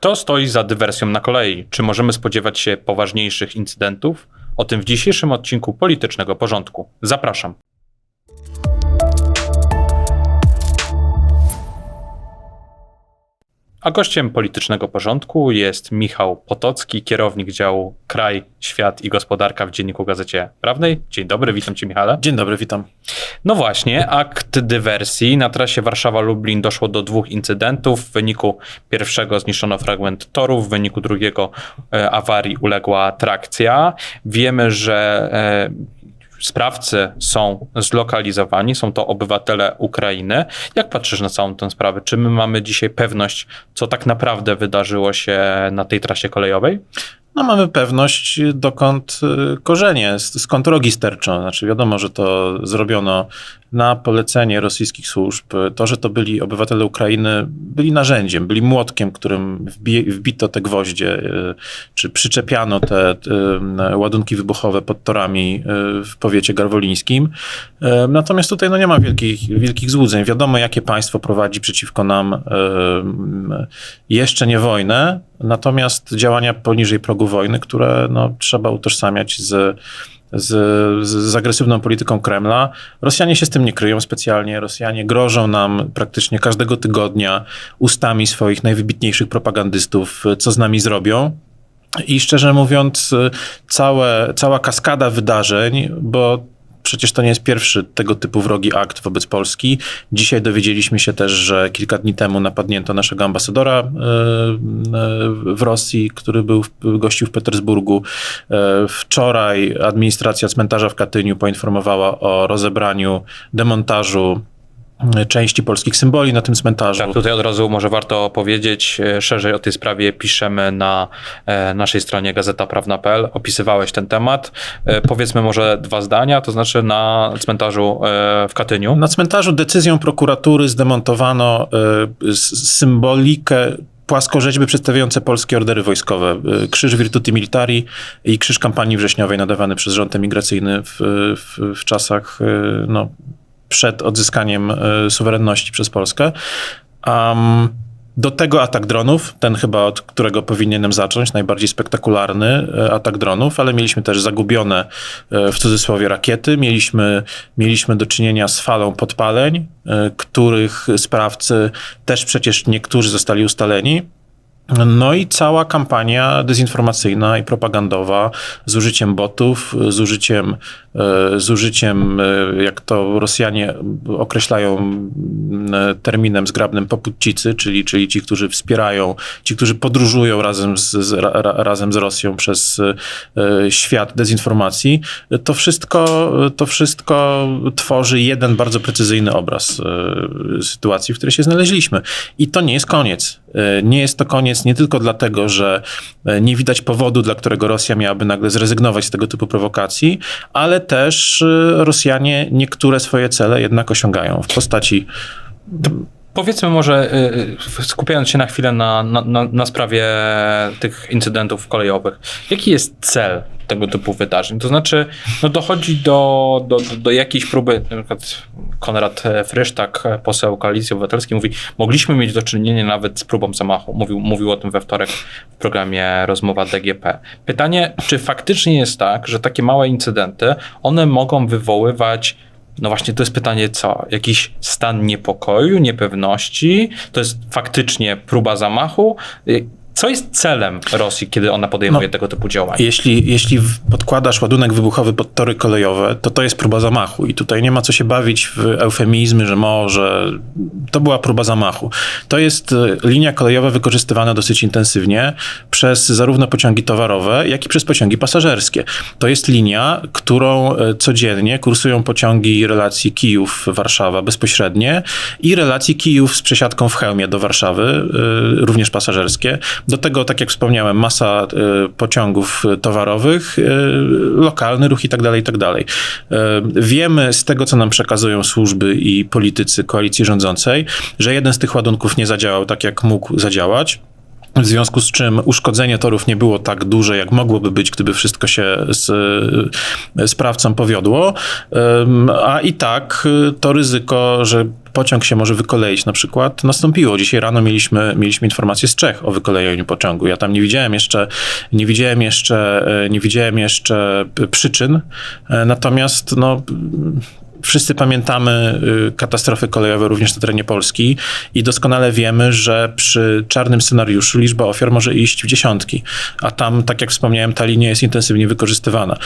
Kto stoi za dywersją na kolei? Czy możemy spodziewać się poważniejszych incydentów? O tym w dzisiejszym odcinku Politycznego Porządku. Zapraszam. A gościem politycznego porządku jest Michał Potocki, kierownik działu Kraj, Świat i Gospodarka w Dzienniku Gazecie Prawnej. Dzień dobry, witam cię Michale. Dzień dobry, witam. No właśnie, akt dywersji. Na trasie Warszawa-Lublin doszło do dwóch incydentów. W wyniku pierwszego zniszczono fragment toru, w wyniku drugiego e, awarii uległa trakcja. Wiemy, że e, sprawcy są zlokalizowani, są to obywatele Ukrainy. Jak patrzysz na całą tę sprawę? Czy my mamy dzisiaj pewność, co tak naprawdę wydarzyło się na tej trasie kolejowej? No mamy pewność, dokąd y, korzenie, skąd rogi sterczą. Znaczy wiadomo, że to zrobiono na polecenie rosyjskich służb. To, że to byli obywatele Ukrainy, byli narzędziem, byli młotkiem, którym wbito te gwoździe, y, czy przyczepiano te y, ładunki wybuchowe pod torami w powiecie garwolińskim. Natomiast tutaj no, nie ma wielkich, wielkich złudzeń. Wiadomo, jakie państwo prowadzi przeciwko nam jeszcze nie wojnę, natomiast działania poniżej progu wojny, które no, trzeba utożsamiać z, z, z, agresywną polityką Kremla. Rosjanie się z tym nie kryją specjalnie. Rosjanie grożą nam praktycznie każdego tygodnia ustami swoich najwybitniejszych propagandystów, co z nami zrobią. I szczerze mówiąc, całe, cała kaskada wydarzeń, bo Przecież to nie jest pierwszy tego typu wrogi akt wobec Polski. Dzisiaj dowiedzieliśmy się też, że kilka dni temu napadnięto naszego ambasadora e, e, w Rosji, który był gościł w Petersburgu. E, wczoraj administracja cmentarza w Katyniu poinformowała o rozebraniu, demontażu części polskich symboli na tym cmentarzu. Tak, tutaj od razu może warto powiedzieć, e, szerzej o tej sprawie piszemy na e, naszej stronie gazetaprawna.pl, opisywałeś ten temat. E, powiedzmy może dwa zdania, to znaczy na cmentarzu w Katyniu. Na cmentarzu decyzją prokuratury zdemontowano symbolikę płaskorzeźby przedstawiające polskie ordery wojskowe. Krzyż Virtuti Militari i krzyż kampanii wrześniowej nadawany przez rząd emigracyjny w, w, w czasach no, przed odzyskaniem e, suwerenności przez Polskę. Um, do tego atak dronów, ten chyba od którego powinienem zacząć, najbardziej spektakularny e, atak dronów, ale mieliśmy też zagubione e, w cudzysłowie rakiety, mieliśmy, mieliśmy do czynienia z falą podpaleń, których sprawcy też przecież niektórzy zostali ustaleni. No i cała kampania dezinformacyjna i propagandowa z użyciem botów, z użyciem, z użyciem e, jak to Rosjanie określają e, terminem zgrabnym poputcicy, czyli, czyli ci, którzy wspierają, ci, którzy podróżują razem z, z, razem z Rosją przez świat dezinformacji. To wszystko, to wszystko tworzy jeden bardzo precyzyjny obraz sytuacji, w której się znaleźliśmy. I to nie jest koniec. Nie jest to koniec nie tylko dlatego, że e, nie widać powodu, dla którego Rosja miałaby nagle zrezygnować z tego typu prowokacji, ale też e, Rosjanie niektóre swoje cele jednak osiągają w postaci Powiedzmy może, e, skupiając się na chwilę na, na, na, sprawie tych incydentów kolejowych, jaki jest cel tego typu wydarzeń. To znaczy, no dochodzi do, do, do jakiejś próby, na przykład Konrad Frysztak, poseł Koalicji Obywatelskiej, mówi, mogliśmy mieć do czynienia nawet z próbą zamachu. Mówił, mówił o tym we wtorek w programie Rozmowa DGP. Pytanie, czy faktycznie jest tak, że takie małe incydenty, one mogą wywoływać no właśnie, to jest pytanie, co? Jakiś stan niepokoju, niepewności? To jest faktycznie próba zamachu? Co jest celem Rosji, kiedy ona podejmuje no, tego typu działania? Jeśli, jeśli podkładasz ładunek wybuchowy pod tory kolejowe, to to jest próba zamachu. I tutaj nie ma co się bawić w eufemizmy, że może to była próba zamachu. To jest e, linia kolejowa wykorzystywana dosyć intensywnie przez zarówno pociągi towarowe, jak i przez pociągi pasażerskie. To jest linia, którą e, codziennie kursują pociągi relacji Kijów-Warszawa bezpośrednie i relacji Kijów z przesiadką w Chełmie do Warszawy, e, również pasażerskie do tego, tak jak wspomniałem, masa y, pociągów towarowych, y, lokalny ruch i tak dalej, i tak dalej. Wiemy z tego, co nam przekazują służby i politycy koalicji rządzącej, że jeden z tych ładunków nie zadziałał tak, jak mógł zadziałać. W związku z czym uszkodzenie torów nie było tak duże, jak mogłoby być, gdyby wszystko się z sprawcą powiodło. A i tak to ryzyko, że pociąg się może wykoleić na przykład, nastąpiło. Dzisiaj rano mieliśmy, mieliśmy informację z Czech o wykolejeniu pociągu. Ja tam nie widziałem jeszcze, nie widziałem jeszcze, e, nie widziałem jeszcze przyczyn, e, natomiast no, Wszyscy pamiętamy y, katastrofy kolejowe również na terenie Polski i doskonale wiemy, że przy czarnym scenariuszu liczba ofiar może iść w dziesiątki, a tam, tak jak wspomniałem, ta linia jest intensywnie wykorzystywana.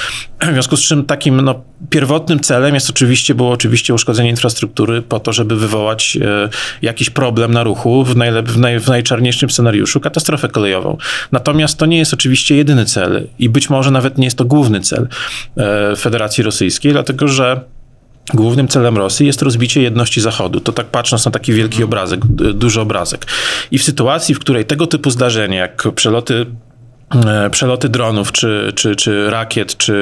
W związku z czym takim no, pierwotnym celem jest oczywiście, było oczywiście uszkodzenie infrastruktury po to, żeby wywołać e, jakiś problem na ruchu, w, najlep- w, naj- w najczarniejszym scenariuszu katastrofę kolejową. Natomiast to nie jest oczywiście jedyny cel i być może nawet nie jest to główny cel e, Federacji Rosyjskiej, dlatego że Głównym celem Rosji jest rozbicie jedności Zachodu. To tak patrząc na taki wielki obrazek, duży obrazek. I w sytuacji, w której tego typu zdarzenia, jak przeloty przeloty dronów, czy, czy, czy rakiet, czy,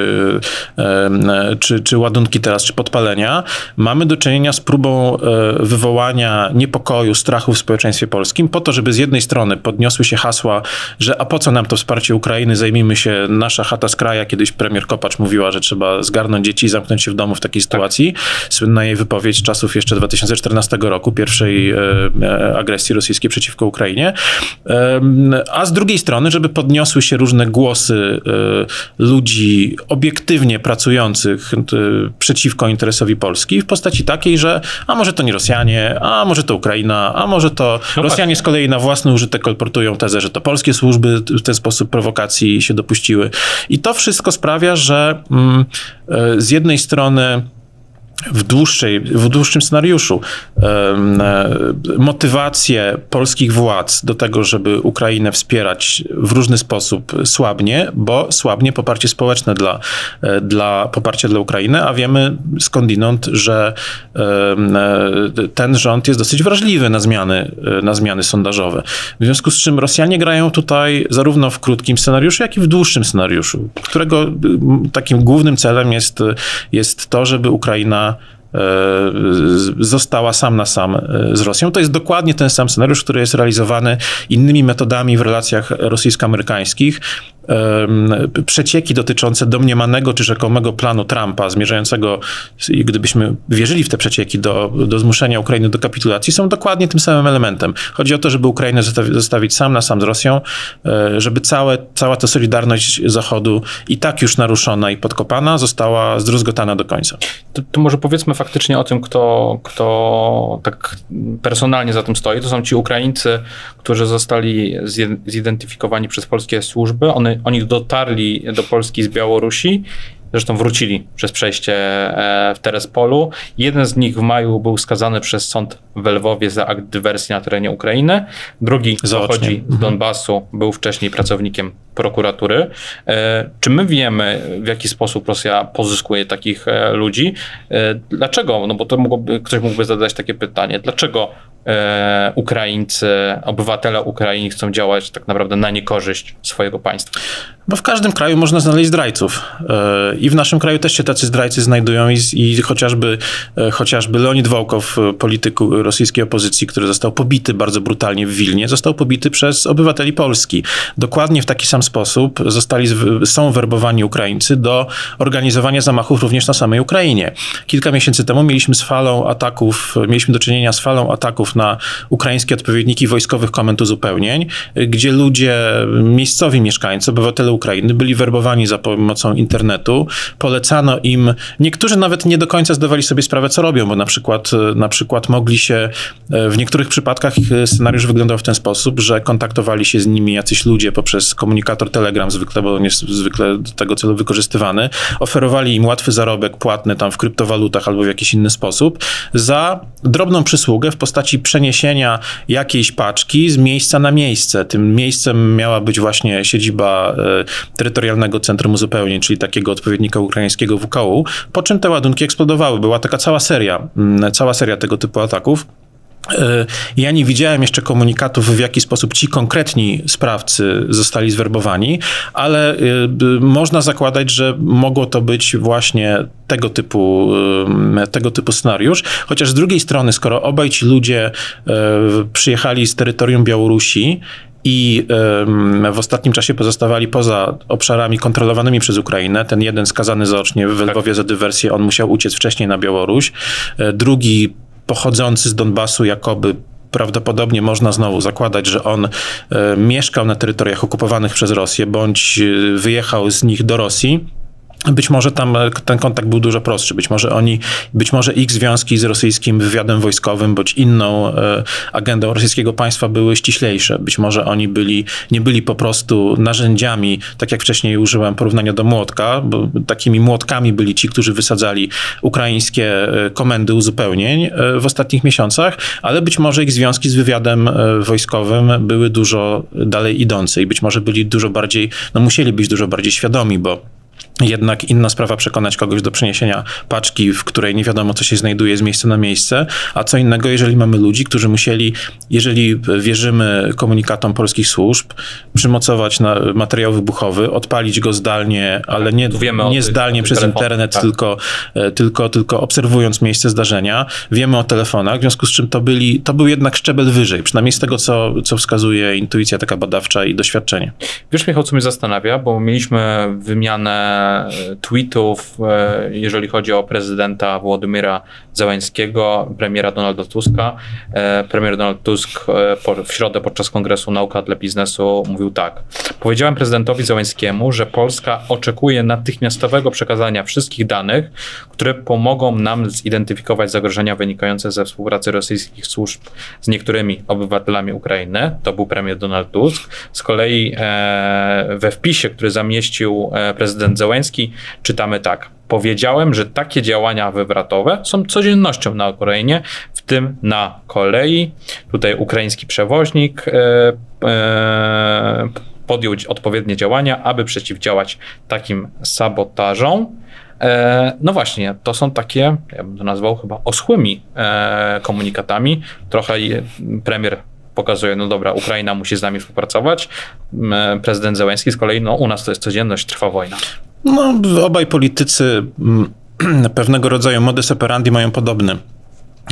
em, e, czy, czy ładunki teraz, czy podpalenia, mamy do czynienia z próbą e, wywołania niepokoju, strachu w społeczeństwie polskim, po to, żeby z jednej strony podniosły się hasła, że a po co nam to wsparcie Ukrainy, zajmijmy się, nasza chata z kraja, kiedyś premier Kopacz mówiła, że trzeba zgarnąć dzieci i zamknąć się w domu w takiej sytuacji. Słynna jej wypowiedź z czasów jeszcze 2014 roku, pierwszej e, e, agresji rosyjskiej przeciwko Ukrainie. A z drugiej strony, żeby podniosły się różne głosy e, ludzi obiektywnie pracujących e, przeciwko interesowi Polski w postaci takiej, że a może to nie Rosjanie, a może to Ukraina, a może to No Rosjanie z kolei na własny użytek kolportują tezę, że to polskie służby w ten sposób prowokacji się dopuściły. I to wszystko sprawia, że mm, e, z jednej strony w, dłuższej, w dłuższym scenariuszu e, motywacje polskich władz do tego, żeby Ukrainę wspierać w różny sposób słabnie, bo słabnie poparcie społeczne dla, e, dla poparcia dla Ukrainy, a wiemy skądinąd, że e, ten rząd jest dosyć wrażliwy na zmiany, na zmiany sondażowe. W związku z czym Rosjanie grają tutaj zarówno w krótkim scenariuszu, jak i w dłuższym scenariuszu, którego takim głównym celem jest, jest to, żeby Ukraina została sam na sam e, z Rosją. To jest dokładnie ten sam scenariusz, który jest realizowany innymi metodami w relacjach rosyjsko-amerykańskich. Przecieki dotyczące domniemanego czy rzekomego planu Trumpa, zmierzającego, gdybyśmy wierzyli w te przecieki, do, do zmuszenia Ukrainy do kapitulacji, są dokładnie tym samym elementem. Chodzi o to, żeby Ukrainę zostawi- zostawić sam na sam z Rosją, e, żeby całe, cała ta solidarność Zachodu i tak już naruszona i podkopana została zdruzgotana do końca. To, to może powiedzmy faktycznie o tym, kto, kto tak personalnie za tym stoi. To są ci Ukraińcy, którzy zostali zidentyfikowani przez polskie służby. One, oni dotarli do Polski z Białorusi. Zresztą wrócili przez przejście e, w Terespolu. Jeden z nich w maju był skazany przez sąd w Lwowie za akt dywersji na terenie Ukrainy. Drugi Zaocznie. pochodzi z Donbasu, był wcześniej pracownikiem prokuratury. E, Czy my wiemy, w jaki sposób Rosja pozyskuje takich e, ludzi? Dlaczego? No bo to mógłby, ktoś mógłby zadać takie pytanie. Dlaczego Ukraińcy, obywatele Ukrainy chcą działać tak naprawdę na niekorzyść swojego państwa? Bo w każdym kraju można znaleźć zdrajców. E, I w naszym kraju też się tacy zdrajcy znajdują i, i chociażby, e, chociażby Leonid Wołkow, e, polityk rosyjskiej opozycji, który został pobity bardzo brutalnie w Wilnie, został pobity przez obywateli Polski. Dokładnie w taki sam sposób zostali, są werbowani Ukraińcy do organizowania zamachów również na samej Ukrainie. Kilka miesięcy temu mieliśmy z falą ataków, mieliśmy do czynienia z falą ataków na ukraińskie odpowiedniki wojskowych komend uzupełnień, gdzie ludzie, miejscowi mieszkańcy, obywatele Ukrainy byli werbowani za pomocą internetu. Polecano im, niektórzy nawet nie do końca zdawali sobie sprawę, co robią, bo na przykład, na przykład mogli się, y, w niektórych przypadkach scenariusz wyglądał w ten sposób, że kontaktowali się z nimi jacyś ludzie poprzez komunikator Telegram zwykle, bo on jest zwykle do tego celu wykorzystywany. Oferowali im łatwy zarobek płatny tam w kryptowalutach albo w jakiś inny sposób za drobną przysługę w postaci przeniesienia jakiejś paczki z miejsca na miejsce. Tym miejscem miała być właśnie siedziba e, terytorialnego centrum uzupełnień, czyli takiego odpowiednika ukraińskiego WKU, po czym te ładunki eksplodowały. Była taka cała seria, mm, cała seria tego typu ataków. E, Ja nie widziałem jeszcze komunikatów, w jaki sposób ci konkretni sprawcy zostali zwerbowani, ale y, b- można zakładać, że mogło to być właśnie tego typu, y, tego typu scenariusz. Chociaż z drugiej strony, skoro obaj ci ludzie y, przyjechali z terytorium Białorusi, i w ostatnim czasie pozostawali poza obszarami kontrolowanymi przez Ukrainę. Ten jeden skazany zaocznie w Lwowie za dywersję, on musiał uciec wcześniej na Białoruś. E, Drugi pochodzący z Donbasu, jakoby prawdopodobnie można znowu zakładać, że on e, mieszkał na terytoriach okupowanych przez Rosję, bądź e, wyjechał z nich do Rosji. Być może tam e, ten kontakt był dużo prostszy. Być może oni, być może ich związki z rosyjskim wywiadem wojskowym bądź inną e, agendą rosyjskiego państwa były ściślejsze. Być może oni byli, nie byli po prostu narzędziami, tak jak wcześniej użyłem porównania do młotka, bo takimi młotkami byli ci, którzy wysadzali ukraińskie e, komendy uzupełnień w ostatnich miesiącach, ale być może ich związki z wywiadem wojskowym były dużo dalej idące i być może byli dużo bardziej, no musieli być dużo bardziej świadomi, bo jednak inna sprawa przekonać kogoś do przeniesienia paczki, w której nie wiadomo, co się znajduje z miejsca na miejsce, a co innego, jeżeli mamy ludzi, którzy musieli, jeżeli wierzymy komunikatom polskich służb, przymocować materiał wybuchowy, odpalić go zdalnie, ale nie, Wiemy o nie zdalnie tych przez telefonach, internet, tak. tylko, e, tylko, tylko obserwując miejsce zdarzenia. Wiemy o telefonach, w związku z czym to, byli, to był jednak szczebel wyżej, przynajmniej z tego, co, co wskazuje intuicja taka badawcza i doświadczenie. Wiesz, Michał, co mnie zastanawia, bo mieliśmy wymianę tweetów, e, jeżeli chodzi o prezydenta Władimira Zełańskiego, premiera Donalda Tuska. E, Premier Donald Tusk e, w środę podczas kongresu Nauka dla biznesu mówił tak. Powiedziałem prezydentowi Zełańskiemu, że Polska oczekuje natychmiastowego przekazania wszystkich danych, które pomogą nam zidentyfikować zagrożenia wynikające ze współpracy rosyjskich służb z niektórymi obywatelami Ukrainy. To był premier Donald Tusk. Z kolei we wpisie, który zamieścił prezydent Zełański, czytamy tak. Powiedziałem, że takie działania wywrotowe są codziennością na Ukrainie, w tym na kolei. Tutaj ukraiński przewoźnik e, e, podjął odpowiednie działania, aby przeciwdziałać takim sabotażom. E, No właśnie, to są takie, ja bym to nazwał chyba oschłymi e, komunikatami. Trochę premier pokazuje, no dobra, Ukraina musi z nami współpracować. Prezydent Zełenski z kolei, no u nas to jest codzienność, trwa wojna. No, obaj politycy mm, pewnego rodzaju modus operandi mają podobny.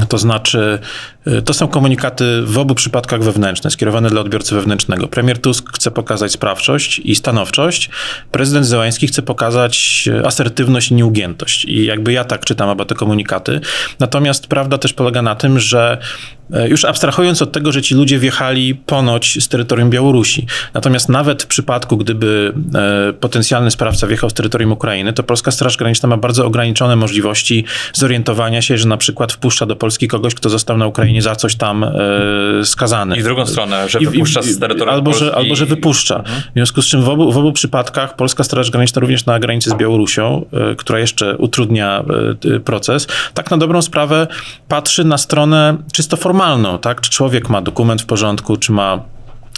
To znaczy, y, to są komunikaty w obu przypadkach wewnętrzne, skierowane dla odbiorcy wewnętrznego. Premier Tusk chce pokazać sprawczość i stanowczość, prezydent Zełański chce pokazać y, asertywność i nieugiętość. I jakby ja tak czytam oba te komunikaty. Natomiast prawda też polega na tym, że już abstrahując od tego, że ci ludzie wjechali ponoć z terytorium Białorusi. Natomiast nawet w przypadku, gdyby e, potencjalny sprawca wjechał z terytorium Ukrainy, to Polska Straż Graniczna ma bardzo ograniczone możliwości zorientowania się, że na przykład wpuszcza do Polski kogoś, kto został na Ukrainie za coś tam e, skazany. I w drugą stronę, że wypuszcza z terytorium albo, że, Polski. albo że wypuszcza. W związku z czym w obu, w obu przypadkach Polska Straż Graniczna również na granicy z Białorusią, e, która jeszcze utrudnia e, proces, tak na dobrą sprawę patrzy na stronę czysto formalną, tak? Czy człowiek ma dokument w porządku, czy ma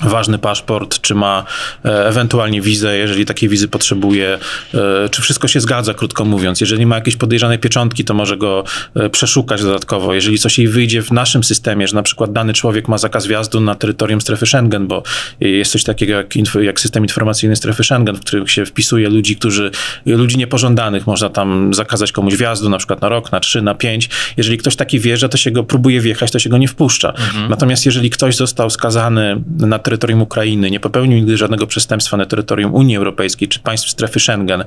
ważny paszport, czy ma e, ewentualnie wizę, jeżeli takiej wizy potrzebuje, e, czy wszystko się zgadza, krótko mówiąc. Jeżeli ma jakieś podejrzane pieczątki, to może go e, przeszukać dodatkowo. Jeżeli coś jej wyjdzie w naszym systemie, że na przykład dany człowiek ma zakaz wjazdu na terytorium strefy Schengen, bo jest coś takiego jak, jak system informacyjny strefy Schengen, w którym się wpisuje ludzi, którzy, ludzi niepożądanych, można tam zakazać komuś wjazdu, na przykład na rok, na trzy, na pięć. Jeżeli ktoś taki wjeżdża, to się go próbuje wjechać, to się go nie wpuszcza. Natomiast jeżeli ktoś został skazany na terytorium Ukrainy, nie popełnił nigdy żadnego przestępstwa na terytorium Unii Europejskiej czy państw strefy Schengen,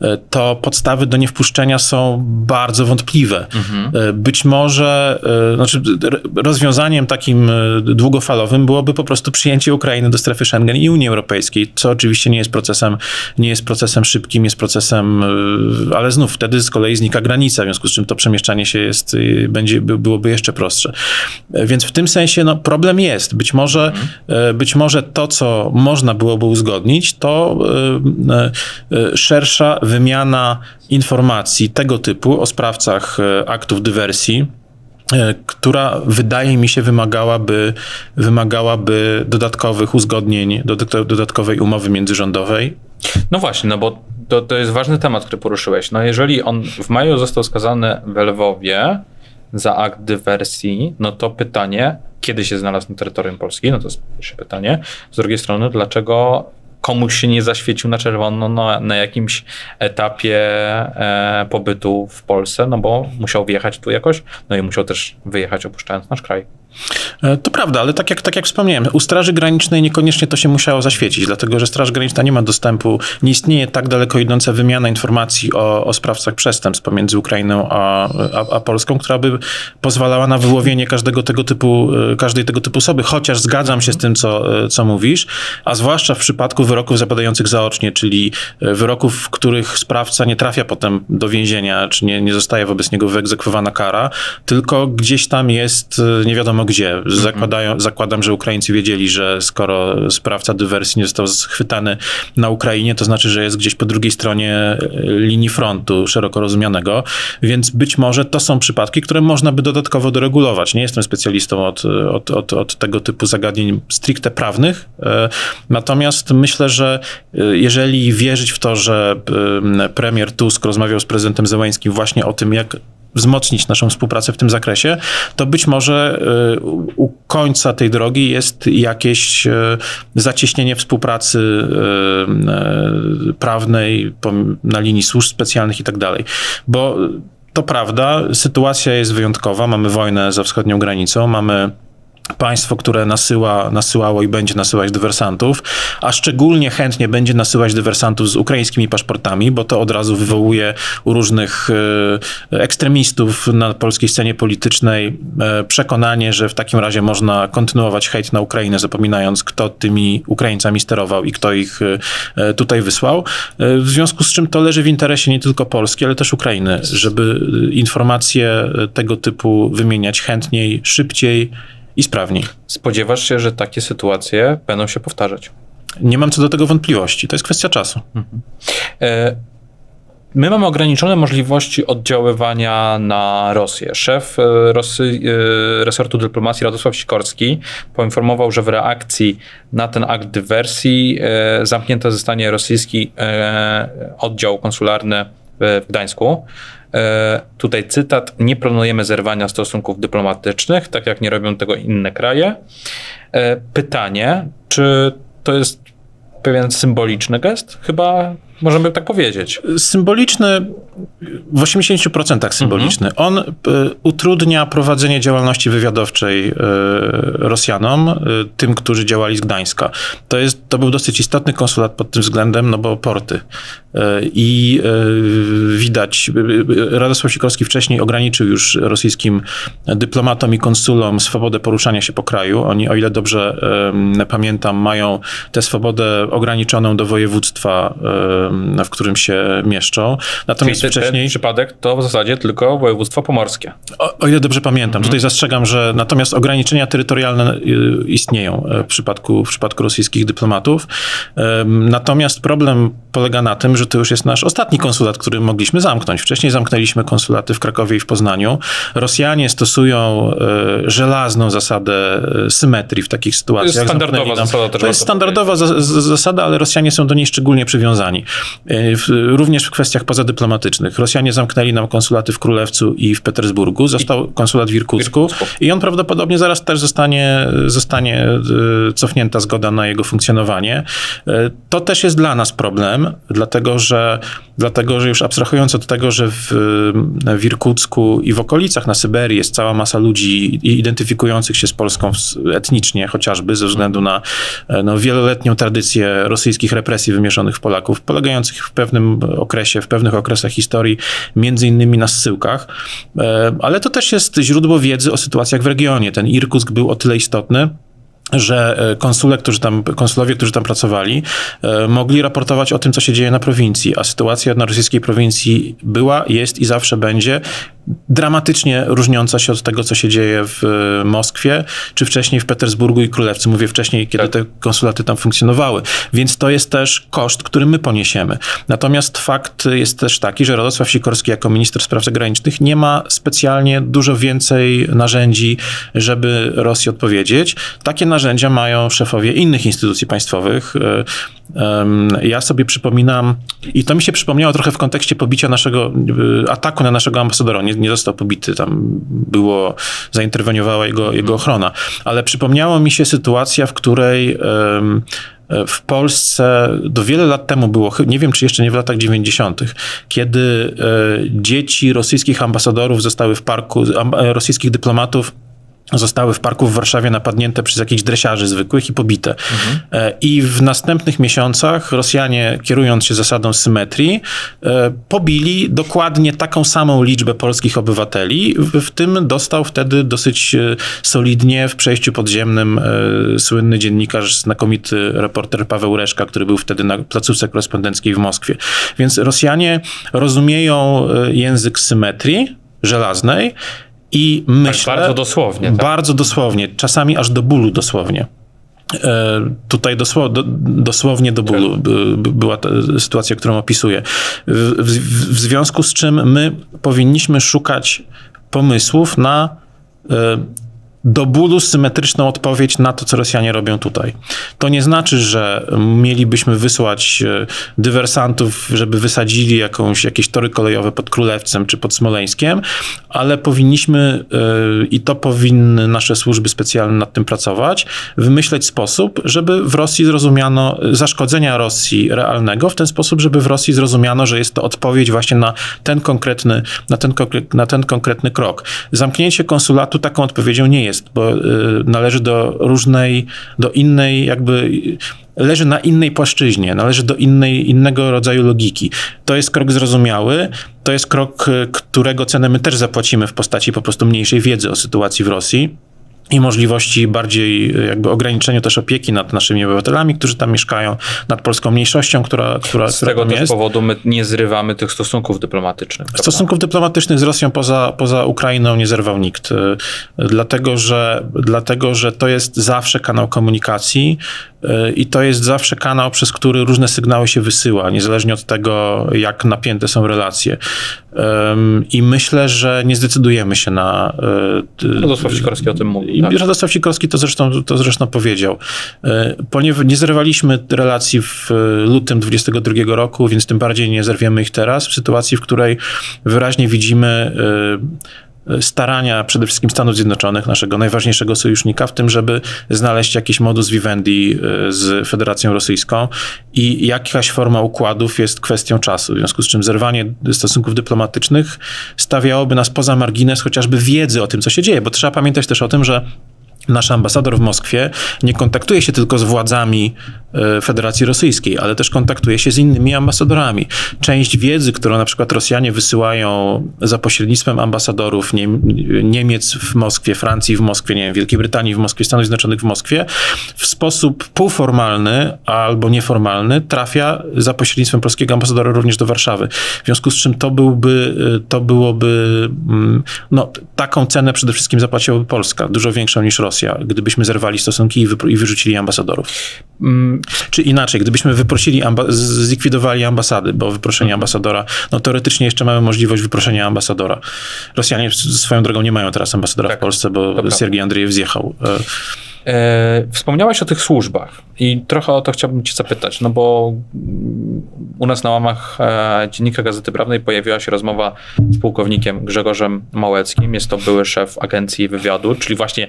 e, to podstawy do niewpuszczenia są bardzo wątpliwe. E, Być może, e, znaczy rozwiązaniem takim długofalowym byłoby po prostu przyjęcie Ukrainy do strefy Schengen i Unii Europejskiej, co oczywiście nie jest procesem, nie jest procesem szybkim, jest procesem, ale znów wtedy z kolei znika granica, w związku z czym to przemieszczanie się jest, będzie, by- byłoby jeszcze prostsze. Więc w tym sensie no, problem jest. Być może, e, być może to, co można byłoby uzgodnić, to e, e, szersza wymiana informacji tego typu o sprawcach e, aktów dywersji, która wydaje mi się wymagałaby, wymagałaby dodatkowych uzgodnień, dodat- dodatkowej umowy międzyrządowej. No właśnie, no bo to, to jest ważny temat, który poruszyłeś. No jeżeli on w maju został skazany w Lwowie za akt dywersji, no to pytanie, kiedy się znalazł na terytorium Polski? No to jest pierwsze pytanie. Z drugiej strony, dlaczego komuś się nie zaświecił na czerwono na, na jakimś etapie e, pobytu w Polsce, no bo musiał wjechać tu jakoś, no i musiał też wyjechać opuszczając nasz kraj. E, to prawda, ale tak jak, tak jak wspomniałem, u Straży Granicznej niekoniecznie to się musiało zaświecić, dlatego że Straż Graniczna nie ma dostępu, nie istnieje tak daleko idąca wymiana informacji o, o sprawcach przestępstw pomiędzy Ukrainą a, a, a, Polską, która by pozwalała na wyłowienie każdego tego typu, e, każdej tego typu osoby, chociaż zgadzam się z tym, co, e, co mówisz, a zwłaszcza w przypadku wyroków zapadających zaocznie, czyli wyroków, w których sprawca nie trafia potem do więzienia, czy nie, nie zostaje wobec niego wyegzekwowana kara, tylko gdzieś tam jest nie wiadomo gdzie. Zakładają, zakładam, że Ukraińcy wiedzieli, że skoro sprawca dywersji nie został schwytany na Ukrainie, to znaczy, że jest gdzieś po drugiej stronie e, linii frontu szeroko rozumianego, więc być może to są przypadki, które można by dodatkowo doregulować. Nie jestem specjalistą od, od, od, od tego typu zagadnień stricte prawnych, e, natomiast myślę, że e, jeżeli wierzyć w to, że premier Tusk rozmawiał z prezydentem Zełańskim właśnie o tym, jak wzmocnić naszą współpracę w tym zakresie, to być może y, u końca tej drogi jest jakieś y, zacieśnienie współpracy y, prawnej na linii służb specjalnych i tak dalej. Bo to prawda, sytuacja jest wyjątkowa. Mamy wojnę za wschodnią granicą, mamy państwo, które nasyła, nasyłało i będzie nasyłać dywersantów, a szczególnie chętnie będzie nasyłać dywersantów z ukraińskimi paszportami, bo to od razu wywołuje u różnych e, ekstremistów na polskiej scenie politycznej e, przekonanie, że w takim razie można kontynuować hejt na Ukrainę, zapominając, kto tymi Ukraińcami sterował i kto ich e, tutaj wysłał. W związku z czym to leży w interesie nie tylko Polski, ale też Ukrainy, żeby informacje tego typu wymieniać chętniej, szybciej i sprawniej. Spodziewasz się, że takie sytuacje będą się powtarzać? Nie mam co do tego wątpliwości. To jest kwestia czasu. Mhm. E My mamy ograniczone możliwości oddziaływania na Rosję. Szef e, Rosy, e, resortu dyplomacji Radosław Sikorski poinformował, że w reakcji na ten akt dywersji zamknięty zostanie rosyjski oddział konsularny w Gdańsku. E, tutaj cytat: Nie planujemy zerwania stosunków dyplomatycznych, tak jak nie robią tego inne kraje. E, pytanie, czy to jest pewien symboliczny gest? Chyba możemy tak powiedzieć. Symboliczny, w 80% symboliczny. Mhm. On y, utrudnia prowadzenie działalności wywiadowczej y, Rosjanom, y, tym, którzy działali z Gdańska. To, jest, to był dosyć istotny konsulat pod tym względem, no bo porty. I widać, Radosław Sikorski wcześniej ograniczył już rosyjskim dyplomatom i konsulom swobodę poruszania się po kraju. Oni, o ile dobrze pamiętam, mają tę swobodę ograniczoną do województwa w którym się mieszczą. Natomiast Czyli wcześniej... Przypadek to w zasadzie tylko województwo pomorskie. O, o ile dobrze pamiętam. Mhm. Tutaj zastrzegam, że natomiast ograniczenia terytorialne y, istnieją e, w przypadku, w przypadku rosyjskich dyplomatów. Natomiast problem polega na tym, że to już jest nasz ostatni konsulat, który mogliśmy zamknąć. Wcześniej zamknęliśmy konsulaty w Krakowie i w Poznaniu. Rosjanie stosują e, żelazną zasadę e, symetrii w takich sytuacjach. To jest standardowa zasada. To jest standardowa zasada, ale Rosjanie są do niej szczególnie przywiązani. E, również w kwestiach pozadyplomatycznych. Rosjanie zamknęli nam konsulaty w Królewcu i w Petersburgu. Został konsulat w Irkucku i on prawdopodobnie zaraz też zostanie, zostanie e, cofnięta zgoda na jego funkcjonowanie. E, to też jest dla nas problem, dlatego że, dlatego, że już abstrahując od tego, że w, w Irkucku i w okolicach na Syberii jest cała masa ludzi identyfikujących się z Polską etnicznie, chociażby ze względu na no, wieloletnią tradycję rosyjskich represji wymieszonych w Polaków, polegających w pewnym okresie, w pewnych okresach historii, między innymi na zsyłkach. E, ale to też jest źródło wiedzy o sytuacjach w regionie. Ten Irkusk był o tyle istotny, że e, konsule, którzy tam, konsulowie, którzy tam pracowali, e, mogli raportować o tym, co się dzieje na prowincji, a sytuacja na rosyjskiej prowincji była, jest i zawsze będzie dramatycznie różniąca się od tego, co się dzieje w e, Moskwie, czy wcześniej w Petersburgu i Królewcu. Mówię wcześniej, kiedy tak. te konsulaty tam funkcjonowały. Więc to jest też koszt, który my poniesiemy. Natomiast fakt jest też taki, że Radosław Sikorski jako minister spraw zagranicznych nie ma specjalnie dużo więcej narzędzi, żeby Rosji odpowiedzieć. Takie narzędzia mają szefowie innych instytucji państwowych. E, ja sobie przypominam, i to mi się przypomniało trochę w kontekście pobicia naszego, e, ataku na naszego ambasadora nie, nie został pobity, tam było, zainterweniowała jego, jego ochrona. Ale przypomniało mi się sytuacja, w której w Polsce do wiele lat temu było, nie wiem czy jeszcze nie w latach 90., kiedy e, dzieci rosyjskich ambasadorów zostały w parku, rosyjskich dyplomatów zostały w parku w Warszawie napadnięte przez jakichś dresiarzy zwykłych i pobite. E, I w następnych miesiącach Rosjanie, kierując się zasadą symetrii, e, pobili dokładnie taką samą liczbę polskich obywateli, w, tym dostał wtedy dosyć e, solidnie w przejściu podziemnym słynny dziennikarz, znakomity reporter Paweł Reszka, który był wtedy na placówce korespondenckiej w Moskwie. Więc Rosjanie rozumieją język symetrii żelaznej i myślę... bardzo dosłownie, tak? Bardzo dosłownie, czasami aż do bólu dosłownie. E, tutaj dosło, do, dosłownie do bólu by, by była ta sytuacja, którą opisuję. W, w, w związku z czym my powinniśmy szukać pomysłów na e, do bólu symetryczną odpowiedź na to, co Rosjanie robią tutaj. To nie znaczy, że mielibyśmy wysłać e, dywersantów, żeby wysadzili jakąś, jakieś tory kolejowe pod Królewcem czy pod Smoleńskiem, ale powinniśmy, e, i to powinny nasze służby specjalne nad tym pracować, wymyśleć sposób, żeby w Rosji zrozumiano zaszkodzenia Rosji realnego, w ten sposób, żeby w Rosji zrozumiano, że jest to odpowiedź właśnie na ten konkretny, na ten, na ten konkretny krok. Zamknięcie konsulatu taką odpowiedzią nie jest, bo y, należy do różnej, do innej jakby leży na innej płaszczyźnie, należy do innej, innego rodzaju logiki. To jest krok zrozumiały, to jest krok, y, którego cenę my też zapłacimy w postaci po prostu mniejszej wiedzy o sytuacji w Rosji i możliwości bardziej y, jakby ograniczenia też opieki nad naszymi obywatelami, którzy tam mieszkają, nad polską mniejszością, która, która, Z która tego też jest. powodu my nie zrywamy tych stosunków dyplomatycznych. prawda? Stosunków dyplomatycznych z Rosją poza, poza Ukrainą nie zerwał nikt, y, dlatego że, dlatego że to jest zawsze kanał komunikacji i to jest zawsze kanał, przez który różne sygnały się wysyła, niezależnie od tego, jak napięte są relacje. I myślę, że nie zdecydujemy się na... y, Radosław Sikorski o tym mówił. Tak? Radosław Sikorski to zresztą, to zresztą powiedział. E, Ponieważ nie zerwaliśmy relacji w e, lutym 22 roku, więc tym bardziej nie zerwiemy ich teraz, w sytuacji, w której wyraźnie widzimy e, starania przede wszystkim Stanów Zjednoczonych, naszego najważniejszego sojusznika, w tym, żeby znaleźć jakiś modus vivendi e, z Federacją Rosyjską i jakaś forma układów jest kwestią czasu, w związku z czym zerwanie stosunków dyplomatycznych stawiałoby nas poza margines chociażby wiedzy o tym, co się dzieje, bo trzeba pamiętać też o tym, że Nasz ambasador w Moskwie nie kontaktuje się tylko z władzami e, Federacji Rosyjskiej, ale też kontaktuje się z innymi ambasadorami. Część wiedzy, którą na przykład Rosjanie wysyłają za pośrednictwem ambasadorów Niem Niemiec w Moskwie, Francji w Moskwie, nie wiem, Wielkiej Brytanii w Moskwie, Stanów Zjednoczonych w Moskwie, w sposób półformalny albo nieformalny trafia za pośrednictwem polskiego ambasadora również do Warszawy. W związku z czym to byłby, e, to byłoby, mm, no, taką cenę przede wszystkim zapłaciłaby Polska, dużo większą niż Rosja, gdybyśmy zerwali stosunki i, i wyrzucili ambasadorów. Mm, Czy inaczej, gdybyśmy wyprosili, amba- zlikwidowali ambasady, bo wyproszenie ambasadora, no teoretycznie jeszcze mamy możliwość wyproszenia ambasadora. Rosjanie swoją drogą nie mają teraz ambasadora Tak, w Polsce, bo prawda. Siergiej Andrzejew zjechał. E, E, wspomniałeś o tych służbach i trochę o to chciałbym cię zapytać, no bo u nas na łamach e, Dziennika Gazety Prawnej pojawiła się rozmowa z pułkownikiem Grzegorzem Małeckim. Jest to były szef agencji wywiadu, czyli właśnie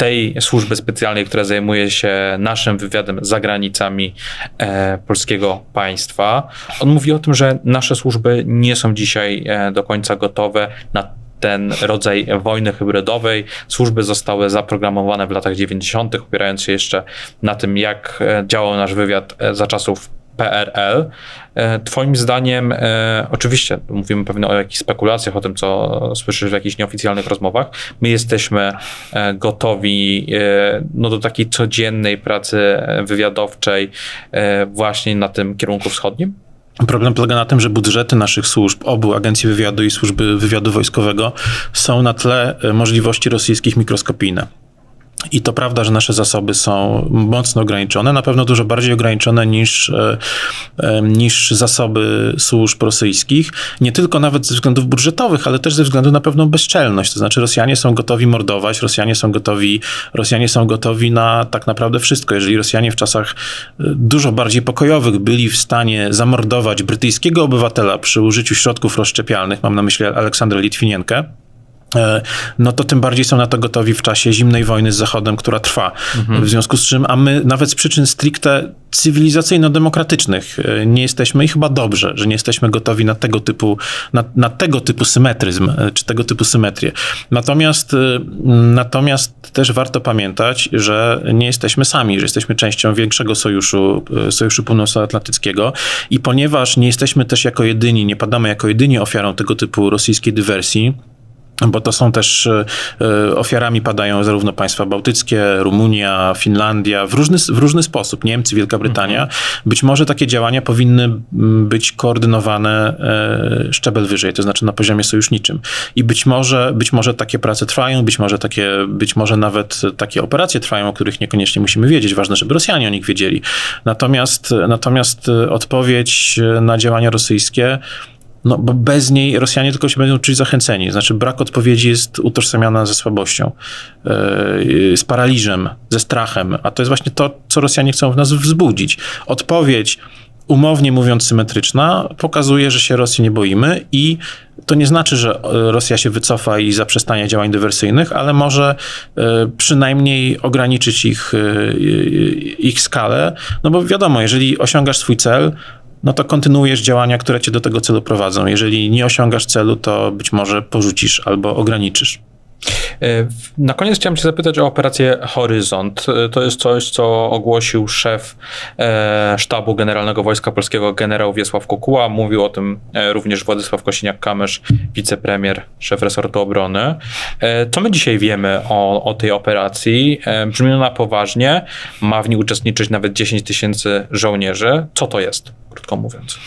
tej służby specjalnej, która zajmuje się naszym wywiadem za granicami e, polskiego państwa. On mówi o tym, że nasze służby nie są dzisiaj e, do końca gotowe na ten rodzaj wojny hybrydowej. Służby zostały zaprogramowane w latach 90., opierając się jeszcze na tym, jak e, działał nasz wywiad e, za czasów PRL. E, Twoim zdaniem, e, oczywiście mówimy pewnie o jakichś spekulacjach, o tym, co słyszysz w jakichś nieoficjalnych rozmowach. My jesteśmy e, gotowi no, do takiej codziennej pracy wywiadowczej właśnie na tym kierunku wschodnim? Problem polega na tym, że budżety naszych służb, obu Agencji Wywiadu i Służby Wywiadu Wojskowego, są na tle możliwości rosyjskich mikroskopijne. I to prawda, że nasze zasoby są mocno ograniczone, na pewno dużo bardziej ograniczone niż, e, e, niż zasoby służb rosyjskich. Nie tylko nawet ze względów budżetowych, ale też ze względu na pewną bezczelność. To znaczy Rosjanie są gotowi mordować, Rosjanie są gotowi, Rosjanie są gotowi na tak naprawdę wszystko. Jeżeli Rosjanie w czasach e, dużo bardziej pokojowych byli w stanie zamordować brytyjskiego obywatela przy użyciu środków rozszczepialnych, mam na myśli Aleksandrę Litwinienkę, no to tym bardziej są na to gotowi w czasie zimnej wojny z Zachodem, która trwa. W związku z czym, a my nawet z przyczyn stricte cywilizacyjno-demokratycznych e, nie jesteśmy i chyba dobrze, że nie jesteśmy gotowi na tego typu, na, na tego typu symetryzm, e, czy tego typu symetrię. Natomiast, e, natomiast też warto pamiętać, że nie jesteśmy sami, że jesteśmy częścią większego sojuszu, e, Sojuszu Północnoatlantyckiego i ponieważ nie jesteśmy też jako jedyni, nie padamy jako jedyni ofiarą tego typu rosyjskiej dywersji, bo to są też e, e, ofiarami padają zarówno państwa bałtyckie, Rumunia, Finlandia, w różny, w różny sposób, Niemcy, Wielka Brytania. Być może takie działania powinny być koordynowane e, szczebel wyżej, to znaczy na poziomie sojuszniczym. I być może, być może takie prace trwają, być może takie, być może nawet takie operacje trwają, o których niekoniecznie musimy wiedzieć. Ważne, żeby Rosjanie o nich wiedzieli. Natomiast, natomiast odpowiedź na działania rosyjskie no, bo bez niej Rosjanie tylko się będą czuć zachęceni. Znaczy, brak odpowiedzi jest utożsamiana ze słabością, yy, z paraliżem, ze strachem, a to jest właśnie to, co Rosjanie chcą w nas wzbudzić. Odpowiedź, umownie mówiąc, symetryczna, pokazuje, że się Rosji nie boimy i to nie znaczy, że Rosja się wycofa i zaprzestanie działań dywersyjnych, ale może yy, przynajmniej ograniczyć ich, ich skalę. No bo wiadomo, jeżeli osiągasz swój cel, no to kontynuujesz działania, które cię do tego celu prowadzą. Jeżeli nie osiągasz celu, to być może porzucisz albo ograniczysz. E, na koniec chciałem Cię zapytać o operację Horyzont. E, to jest coś, co ogłosił szef e, Sztabu Generalnego Wojska Polskiego, generał Wiesław Kukuła. Mówił o tym również Władysław Kosiniak-Kamysz, wicepremier, szef resortu obrony. Co my dzisiaj wiemy o, o tej operacji? Brzmi ona poważnie. Ma w niej uczestniczyć nawet 10 tysięcy żołnierzy. Co to jest, krótko mówiąc?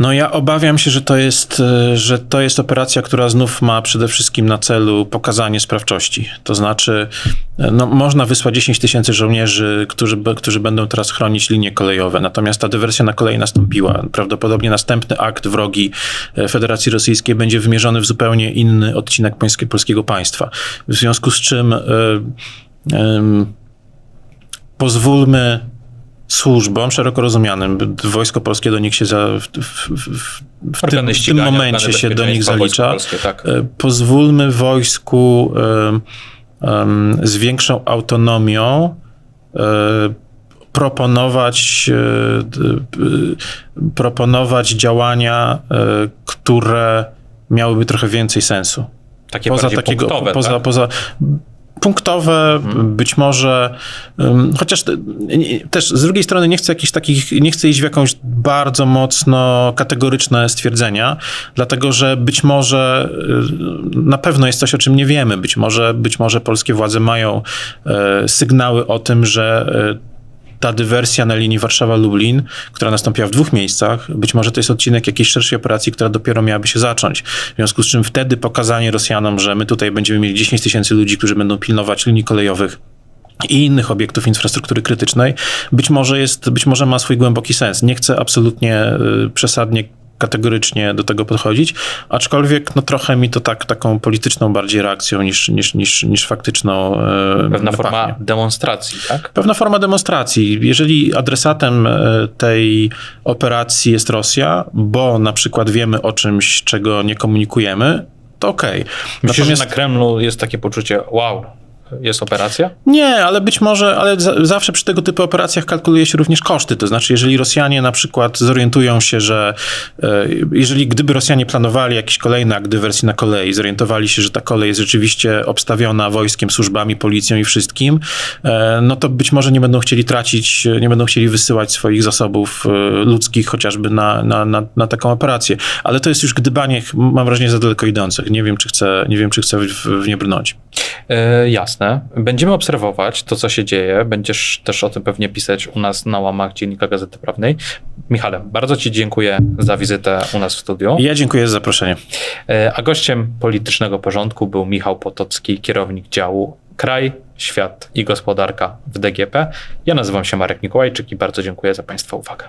No ja obawiam się, że to jest, e, że to jest operacja, która znów ma przede wszystkim na celu pokazanie sprawczości. To znaczy, e, no, można wysłać 10 tysięcy żołnierzy, którzy, którzy będą teraz chronić linie kolejowe, natomiast ta dywersja na kolei nastąpiła. Prawdopodobnie następny akt wrogi e, Federacji Rosyjskiej będzie wymierzony w zupełnie inny odcinek polskiego państwa. W związku z czym yy, yy, pozwólmy służbom szeroko rozumianym. Wojsko polskie do nich się za, w, w, w, w tym, tym momencie się do nich zalicza. Polskie, tak. E, pozwólmy wojsku um, um, z większą autonomią um, proponować, proponować działania, które miałyby trochę więcej sensu. Takie poza takiego, punktowe, poza, tak? poza punktowe, hmm. być może, chociaż też z drugiej strony nie chcę jakichś takich, nie chcę iść w jakąś bardzo mocno kategoryczne stwierdzenia, dlatego że być może y, na pewno jest coś, o czym nie wiemy, być może, być może polskie władze mają e, sygnały o tym, że e, ta dywersja na linii Warszawa-Lublin, która nastąpiła w dwóch miejscach, być może to jest odcinek jakiejś szerszej operacji, która dopiero miałaby się zacząć. W związku z czym wtedy pokazanie Rosjanom, że my tutaj będziemy mieli 10 tysięcy ludzi, którzy będą pilnować linii kolejowych, i innych obiektów infrastruktury krytycznej, być może jest, być może ma swój głęboki sens. Nie chcę absolutnie y, przesadnie kategorycznie do tego podchodzić, aczkolwiek no, trochę mi to tak, taką polityczną bardziej reakcją niż, niż, niż, niż faktyczną. E, Pewna forma demonstracji, tak? Pewna forma demonstracji. Jeżeli adresatem e, tej operacji jest Rosja, bo na przykład wiemy o czymś, czego nie komunikujemy, to okej. Okay. Myślę, Natomiast... że na Kremlu jest takie poczucie, wow, jest operacja? Nie, ale być może, ale za, zawsze przy tego typu operacjach kalkuluje się również koszty. To znaczy, jeżeli Rosjanie na przykład zorientują się, że e, jeżeli gdyby Rosjanie planowali jakiś kolejny akt dywersji na kolei, zorientowali się, że ta kolej jest rzeczywiście obstawiona wojskiem, służbami, policją i wszystkim, e, no to być może nie będą chcieli tracić, nie będą chcieli wysyłać swoich zasobów e, ludzkich chociażby na, na, na, na taką operację. Ale to jest już gdybanie, mam wrażenie, za daleko idących. Nie wiem, czy chcę, nie wiem, czy chcę w, w nie brnąć. E, jasne. Będziemy obserwować to, co się dzieje. Będziesz też o tym pewnie pisać u nas na łamach Dziennika Gazety Prawnej. Michale, bardzo Ci dziękuję za wizytę u nas w studiu. Ja dziękuję za zaproszenie. E, a gościem politycznego porządku był Michał Potocki, kierownik działu Kraj, Świat i Gospodarka w DGP. Ja nazywam się Marek Mikołajczyk i bardzo dziękuję za Państwa uwagę.